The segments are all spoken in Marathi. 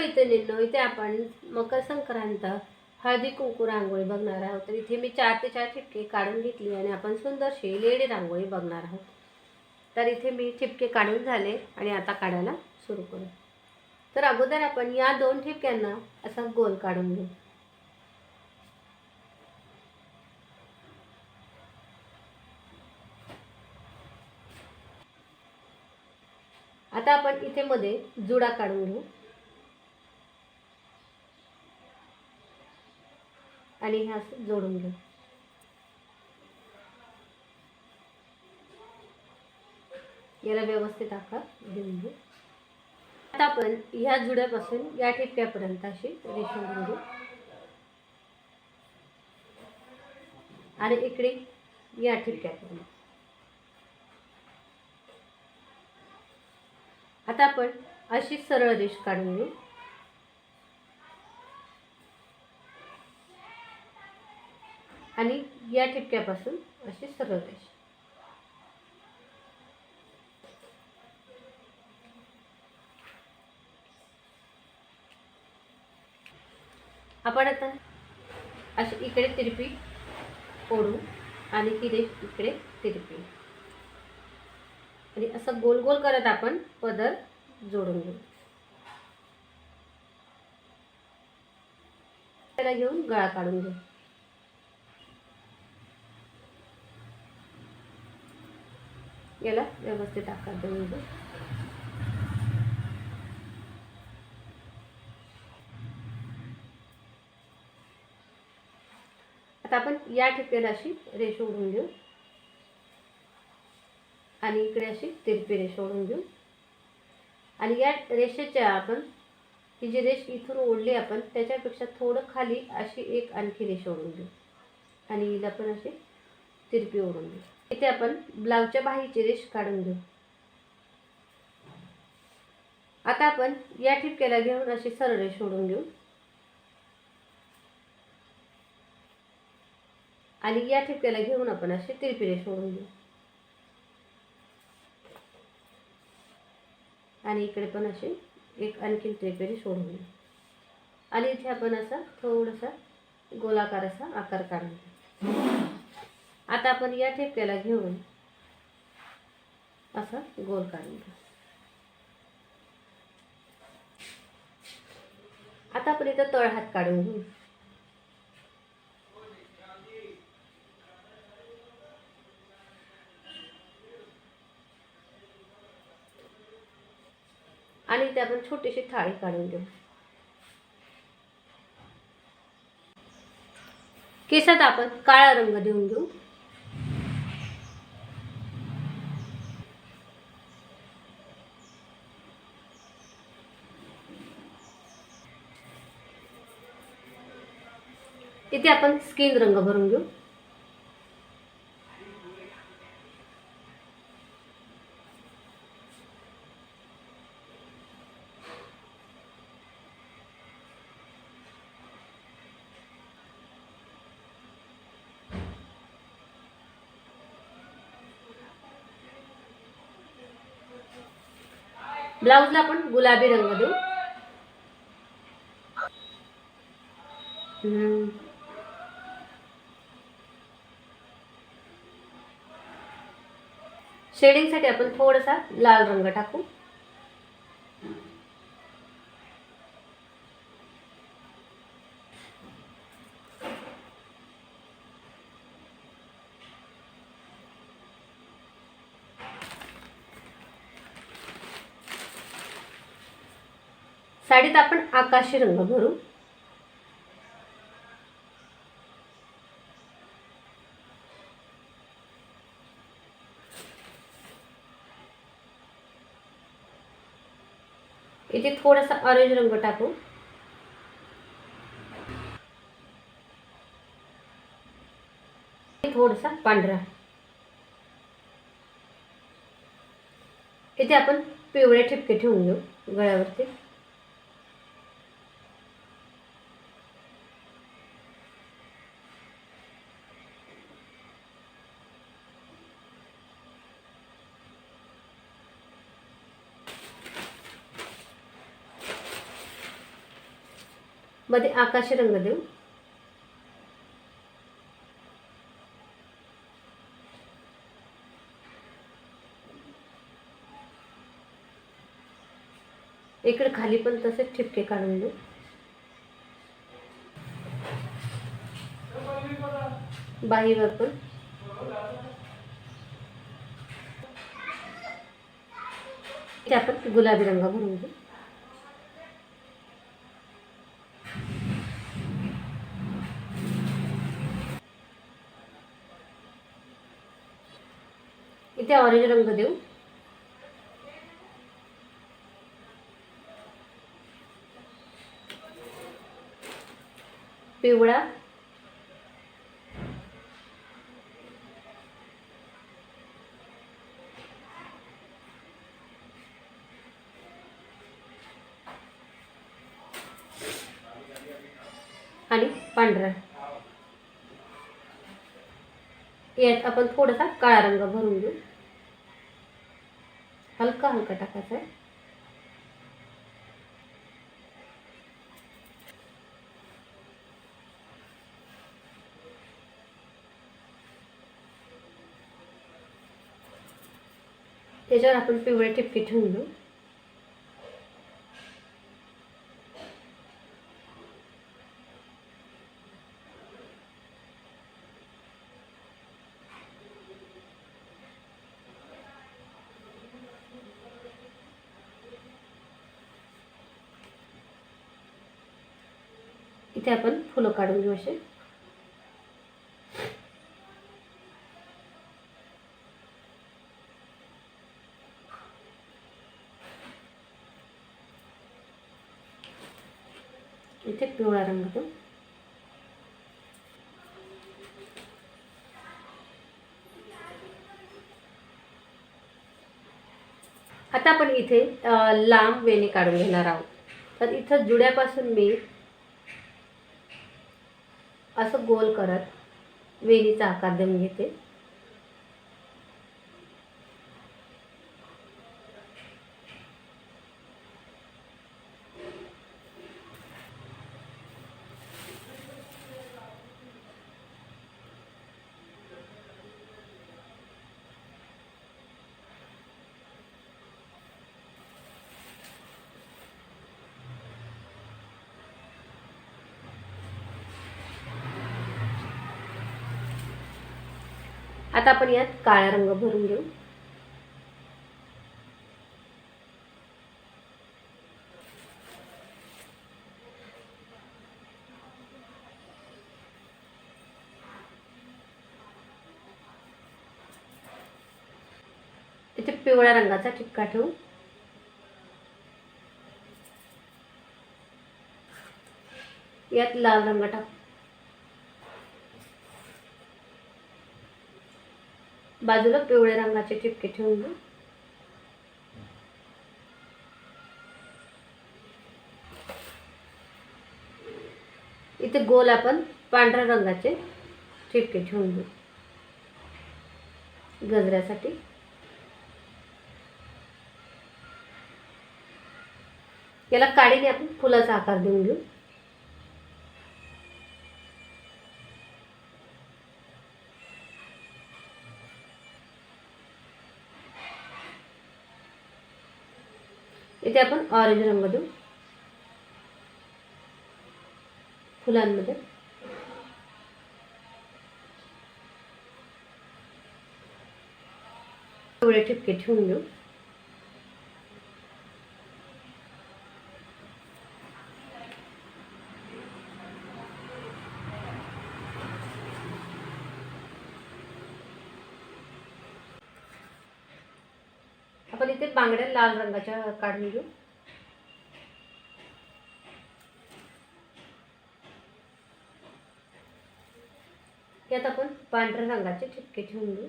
मैत्रिणींनो इथे आपण मकर संक्रांत हळदी कुंकू रांगोळी बघणार आहोत. तर इथे मी चार ते चार ठिपके काढून घेतली आणि आपण सुंदरशी लेडी रांगोळी बघणार आहोत. तर इथे मी ठिपके काढून झाले आणि आता काढायला सुरू करू. तर अगोदर आपण या दोन ठिपक्यांना असा गोल काढून घेऊ. आता आपण इथे मध्ये जुडा काढून घेऊ. आणि हे असं जोडून घेऊ याला व्यवस्थित आकार देऊन घेऊ आता आपण ह्या जुड्यापासून या ठिपक्यापर्यंत अशी रेषा ओढून घेऊ आणि इकडे या ठिपक्यापर्यंत. आता आपण अशी सरळ रेष काढून घेऊ. या ठिपक्यापासून अशी सरळ रेषा. आपण आता अशी इकडे तिरपी ओढू आणि ती इकडे तिरपी. आणि असं गोल गोल करत आपण पदर जोडून घेऊ. त्याला घेऊन गळा काढून घेऊ. याला व्यवस्थित आकार देऊन घेऊ. आता आपण या ठिकाणी अशी रेष ओढून घेऊ. आणि इकडे अशी तिरपी रेष ओढून घेऊ. आणि या रेषेच्या आपण ही जी रेष इथून ओढली आपण त्याच्यापेक्षा थोडं खाली अशी एक आणखी रेष ओढून घेऊ. आणि हिला पण अशी तिरपी ओढून घेऊ. इथे आपण ब्लाऊजच्या बाहीची रेष काढून घेऊ. आता आपण या ठिपक्याला घेऊन अशी सरळ रेष ओढून घेऊ. आणि या ठिपक्याला घेऊन आपण अशी तिरपी रेष ओढून घेऊ. आणि इकडे पण असे एक आणखीन त्रिपेरी सोडून घेऊ. आणि इथे आपण असा थोडासा गोलाकार असा आकार काढून घेऊ. आता आपण या ठेपक्याला घेऊन असा गोल काढून घेऊ. आता आपण इथं तळ हात काढून घेऊ. आणि इथे आपण छोटीशी थाळी काढून घेऊ. केसात आपण काळा रंग देऊन घेऊ. इथे आपण स्किन रंग भरून घेऊ? ब्लाऊजला आपण गुलाबी रंग देऊ. शेडिंगसाठी आपण थोडासा लाल रंग टाकू. साडीत आपण आकाशी रंग भरू. इथे थोडासा ऑरेंज रंग टाकू. थोडासा पांढरा. इथे आपण पिवळे ठिपके ठेवून घेऊ गळ्यावरती. मध्ये आकाशी रंग देऊ. इकडे खाली पण तसेच ठिपके काढून देऊ. बाहीवर पण. इथे आपण गुलाबी रंग भरून घेऊ. इथे ऑरेंज रंग देऊ. पिवळा. आणि पांढरा. यात आपण थोडासा काळा रंग भरून घेऊ. हलका हलका टाकायचा आहे त्याच्यावर आपण पिवळे टिपके ठेवून देऊ. इथे आपण फुलं काढून घेऊ असे. इथे पिवळा रंग देऊ. आता आपण इथे लांब वेणी काढून घेणार आहोत. तर इथं जुड्यापासून मी असं गोल करत वेलीचा आकार देऊन घेते. आता आपण यात काळा रंग भरून घेऊ. इथे पिवळ्या रंगाचा ठिपका ठेवू. यात लाल रंग टाकू. बाजूला पिवळ्या रंगाचे ठिपके ठेवून घेऊ इथे गोल आपण पांढऱ्या रंगाचे ठिपके ठेवून घेऊ गजऱ्यासाठी. याला काडीने आपण फुलाचा आकार देऊन घेऊ. इथे आपण ऑरेंज रंग देऊ फुलांमध्ये पिवळे ठिपके ठेवून घेऊ आपण इथे बांगड्या लाल रंगाच्या काढून घेऊ. त्यात आपण पांढऱ्या रंगाचे ठिपके ठेवून घेऊ.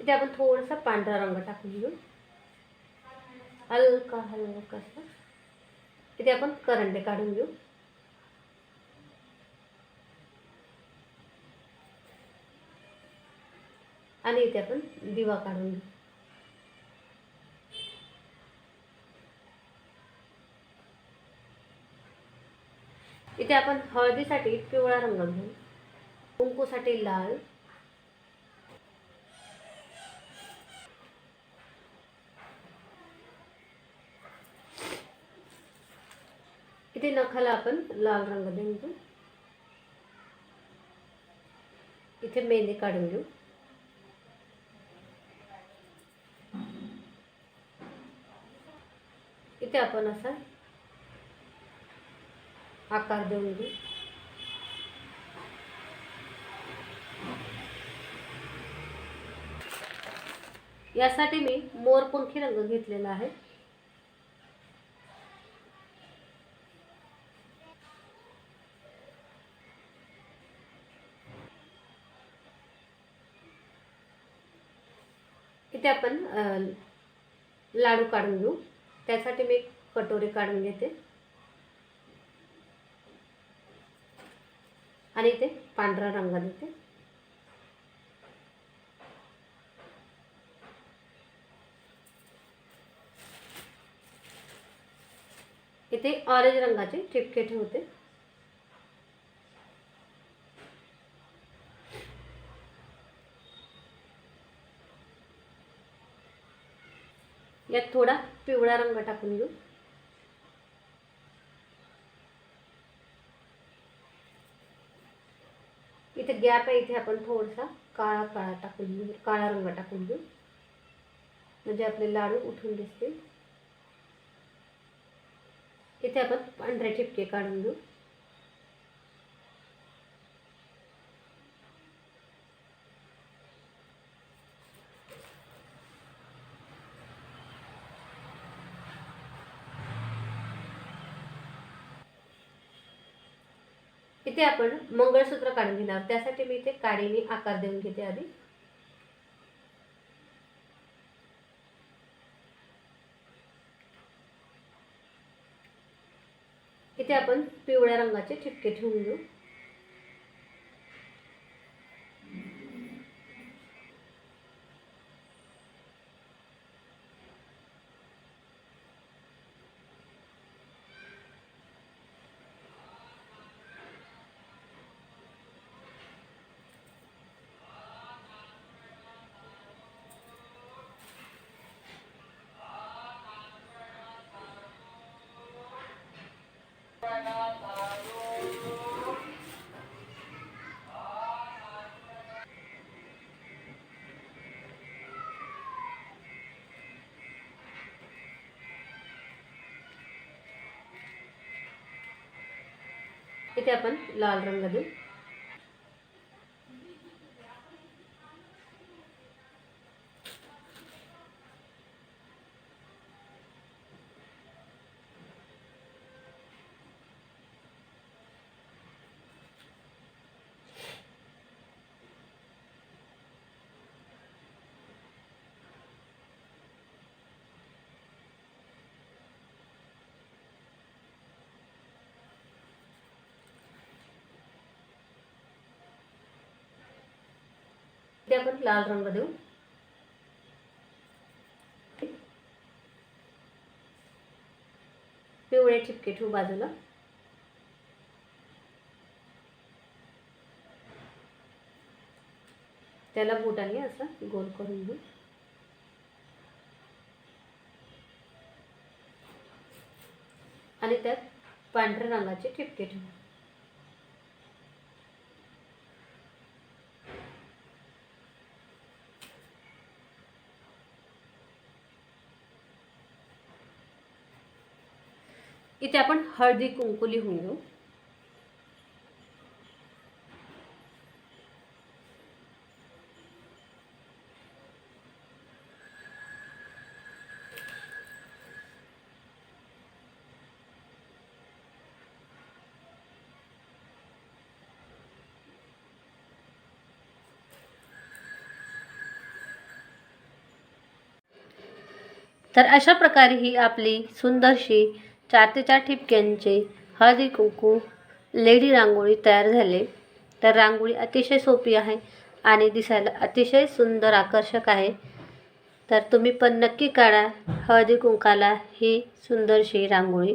इथे आपण थोडासा पांढरा रंग टाकून घेऊ. हलका हलका इथे आपण करंडे काढून घेऊ. आणि इथे आपण दिवा काढून घेऊ. इथे आपण हळदीसाठी पिवळा रंग घेऊ. कुंकूसाठी लाल. इथे नखाला आपण लाल रंग देऊन घेऊ. इथे मेहंदी काढून घेऊ. इथे आपण असा? आकार देऊन घेऊ यासाठी मी मोरपंखी रंग घेतलेला आहे. इथे आपण लाडू काढून घेऊ. त्यासाठी मी कटोरी काढून घेते. आणि इथे पांढरा रंग देते. इथे ऑरेंज रंगाचे ठिपके ठेवते. यात थोडा पिवळा रंग टाकून घेऊ. इथे गॅप आहे इथे आपण थोडासा काळा काळा टाकून घेऊ काळा रंग टाकून घेऊ. म्हणजे आपले लाडू उठून दिसतील. इथे आपण पांढरे ठिपके काढून घेऊ. इथे आपण मंगळसूत्र काढून घेणार. त्यासाठी मी इथे काडीने आकार देऊन घेते आधी. इथे आपण पिवळ्या रंगाचे ठिपके ठेवून घेऊ. आपण लाल रंग देऊ आपण लाल रंग देऊ. पिवळे ठिपके ठेवू बाजूला. त्याला बोटाने असं गोल करून घेऊ. आणि त्यात पांढऱ्या रंगाचे ठिपके ठेवू. इथे आपण हळदी कुंकू लिहून घेऊ. तर अशा प्रकारे ही आपली सुंदरशी चार ते चार ठिपक्यांचे हळदी कुंकू लेडी रांगोळी तयार झाले. तर रांगोळी अतिशय सोपी आहे आणि दिसायला अतिशय सुंदर आकर्षक आहे. तर तुम्ही पण नक्की काढा हळदी कुंकाला ही सुंदरशी रांगोळी.